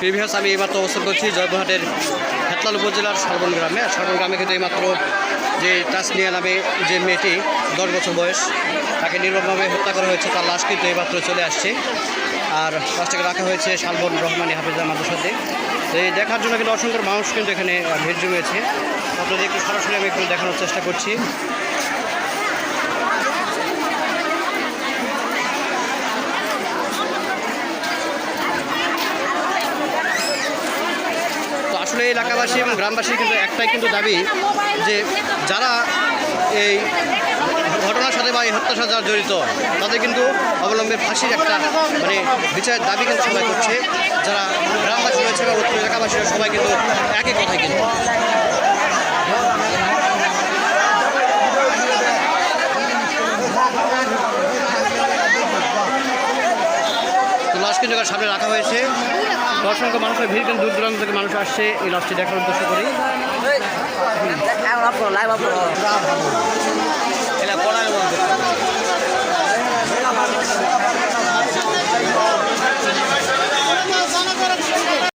Previous আমি এইমাত্র অবস্থান করছি জয়পুরহাটের হেতলাল উপজেলার শালবন গ্রামে। আর শালবন গ্রামে কিন্তু এইমাত্র যে তাসনিয়া নামে যে মেয়েটি, দশ বছর বয়স, তাকে নির্মমভাবে হত্যা করা হয়েছে, তার লাশ কিন্তু এইমাত্র চলে আসছে। আর লাশটাকে রাখা হয়েছে শালবন রহমানী হাফিজা মাদ্রাসাতে। তো এই দেখার জন্য কিন্তু অসংখ্য মানুষ কিন্তু এখানে ভিড় জমিয়েছে। আপনাদের একটু সরাসরি আমি একটু দেখানোর চেষ্টা করছি। আসলে এলাকাবাসী এবং গ্রামবাসী কিন্তু একটাই কিন্তু দাবি যে যারা এই ঘটনার সাথে বা এই হত্যার সাথে যারা জড়িত, তাদের কিন্তু অবলম্বে ফাঁসির একটা মানে বিচারের দাবি কিন্তু সবাই করছে। যারা গ্রামবাসী রয়েছে বা উত্তর এলাকাবাসীরা সবাই কিন্তু একই কথাই কিন্তু লাশ কিন্তু সামনে রাখা হয়েছে। দর্শক মানুষের ভিড় কিন্তু দূর দূরান্ত থেকে মানুষ আসছে এই লাভটি দেখার উদ্দেশ্য করি এটা করার